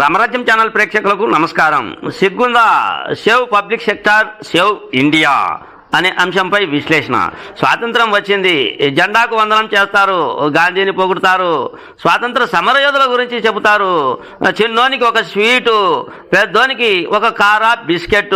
రామరాజ్యం channel ప్రేక్షకులకు నమస్కారం. సిగ్గుందా? Save public sector save India. అనే అంశంపై విశ్లేషణ. స్వాతంత్రం వచ్చింది. జెండాకు వందనం చేస్తారు. గాంధీని పొగుడుతారు. స్వాతంత్ర సమరయోధుల గురించి చెబుతారు. చిన్నోనికి ఒక స్వీటు పెద్దోనికి ఒక కారా బిస్కెట్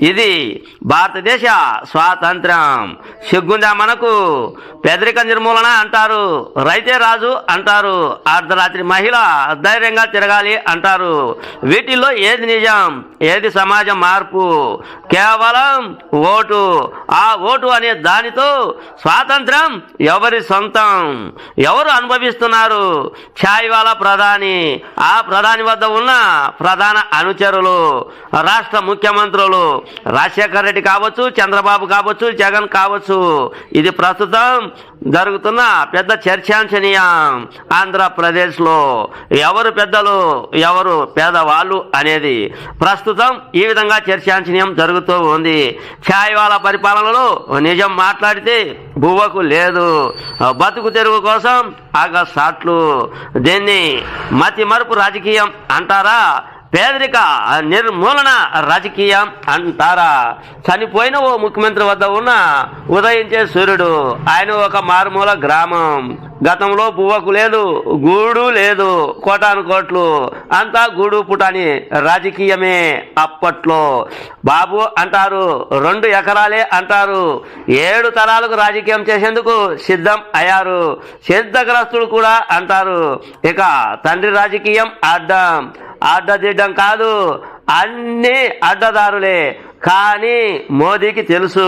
ఇది భారతదేశ స్వాతంత్రం. సిగ్గుందా మనకు? పేదరిక నిర్మూలన అంటారు. రైతే రాజు అంటారు. అర్ధరాత్రి మహిళ ధైర్యంగా తిరగాలి అంటారు. వీటిల్లో ఏది నిజం? ఏది సమాజ మార్పు? కేవలం ఓటు. ఆ ఓటు అనే దానితో స్వాతంత్రం ఎవరి సొంతం? ఎవరు అనుభవిస్తున్నారు? ఛాయ్వాలా ప్రధాని. ఆ ప్రధాని వద్ద ఉన్న ప్రధాన అనుచరులు రాష్ట్ర ముఖ్యమంత్రులు. రాజశేఖర రెడ్డి కావచ్చు చంద్రబాబు కావచ్చు జగన్ కావచ్చు. ఇది ప్రస్తుతం జరుగుతున్న పెద్ద చర్చాంశనీయం ఆంధ్రప్రదేశ్లో. ఎవరు పెద్దలు ఎవరు పేదవాళ్ళు అనేది ప్రస్తుతం ఈ విధంగా చర్చాంశనీయం జరుగుతూ ఉంది. ఛాయ్వాలా పరి పరిపాలనలో నిజం మాట్లాడితే బువ్వకు లేదు. బతుకు తెరువు కోసం ఆగసాట్లు దీన్ని మతి మరుపు రాజకీయం అంటారా? పేదరిక నిర్మూలన రాజకీయం అంటారా? చనిపోయిన ఓ ముఖ్యమంత్రి వద్ద ఉన్న ఉదయించే సూర్యుడు ఆయన ఒక మారుమూల గ్రామం. గతంలో పువ్వకు లేదు గూడు లేదు కోటాను కోట్లు. అంతా గూడు పుటాని రాజకీయమే అప్పట్లో. బాబు అంటారు రెండు ఎకరాలే అంటారు. ఏడు తరాలకు రాజకీయం చేసేందుకు సిద్ధం అయ్యారు. సిద్ధగ్రస్తుడు కూడా అంటారు. ఇక తండ్రి రాజకీయం అడ్డం అడ్డదిడ్డం కాదు. అన్ని అడ్డదారులే. కానీ మోదీకి తెలుసు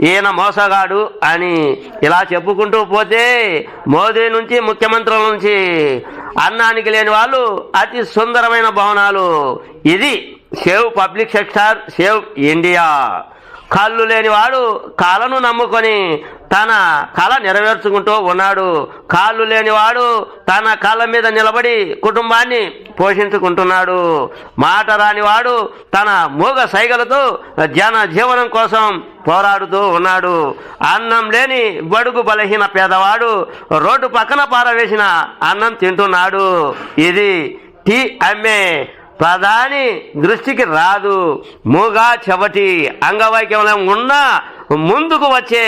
ఈయన మోసగాడు అని ఇలా చెప్పుకుంటూ పోతే మోదీ నుంచి ముఖ్యమంత్రుల నుంచి అన్నానికి లేని వాళ్ళు అతి సుందరమైన భవనాలు. ఇది save public sector save India. కళ్ళు లేనివాడు కళను నమ్ముకొని తన కళ నెరవేర్చుకుంటూ ఉన్నాడు. కాళ్ళు లేనివాడు తన కాళ్ళ మీద నిలబడి కుటుంబాన్ని పోషించుకుంటున్నాడు. మాట రానివాడు తన మూగ సైగలతో జన జీవనం కోసం పోరాడుతూ ఉన్నాడు. అన్నం లేని బడుగు బలహీన పేదవాడు రోడ్డు పక్కన పారవేసిన అన్నం తింటున్నాడు. ఇది టీ అమ్మే ప్రధాని దృష్టికి రాదు. మూగా చెవటి అంగవైకల్యం ఉన్నా ముందుకు వచ్చే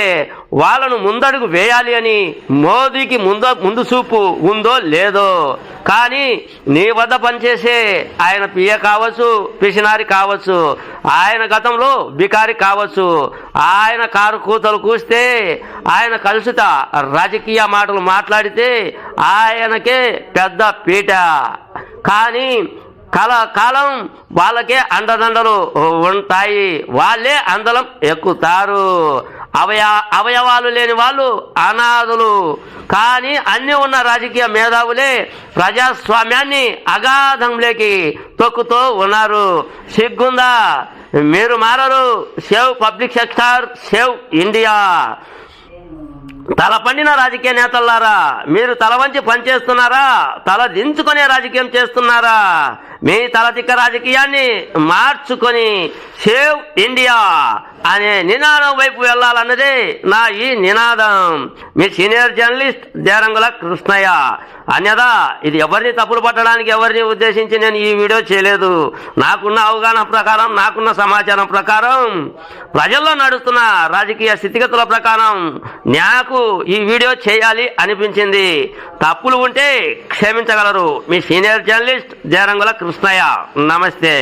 వాళ్ళను ముందడుగు వేయాలి అని మోదీకి ముందు ముందు చూపు ఉందో లేదో. కానీ నీ వద్ద పనిచేసే ఆయన పియ కావచ్చు పిసినారి కావచ్చు ఆయన గతంలో బికారి కావచ్చు ఆయన కారు కూతలు కూస్తే ఆయన కలుషిత రాజకీయ మాటలు మాట్లాడితే ఆయనకే పెద్ద పీట. కానీ కల కాలం వాళ్ళకే అండదండలు ఉంటాయి. వాళ్ళే అందలం ఎక్కుతారు. అవయ అవయవాలు లేని వాళ్ళు అనాథులు. కానీ అన్నీ ఉన్న రాజకీయ మేధావులే ప్రజాస్వామ్యాన్ని అగాధంలోకి తొక్కుతూ ఉన్నారు. సిగ్గుందా? మీరు మారరు. Save public sector save India. తల పండిన రాజకీయ నేతల్లారా మీరు తల వంచి పనిచేస్తున్నారా? తల దించుకునే రాజకీయం చేస్తున్నారా? మీ తలతిక్క రాజకీయాన్ని మార్చుకొని సేవ్ ఇండియా అనే నినాదం వైపు వెళ్ళాలన్నదే నా ఈ నినాదం. మీ సీనియర్ జర్నలిస్ట్ దేరంగుల కృష్ణయ్య. అన్యదా ఇది ఎవరిని తప్పులు పట్టడానికి ఎవరిని ఉద్దేశించి నేను ఈ వీడియో చేయలేదు. నాకున్న అవగాహన ప్రకారం నాకున్న సమాచారం ప్రకారం ప్రజల్లో నడుస్తున్న రాజకీయ స్థితిగతుల ప్రకారం నాకు ఈ వీడియో చేయాలి అనిపించింది. తప్పులు ఉంటే క్షమించగలరు. మీ సీనియర్ జర్నలిస్ట్ జయరంగుల కృష్ణయ్య నమస్తే.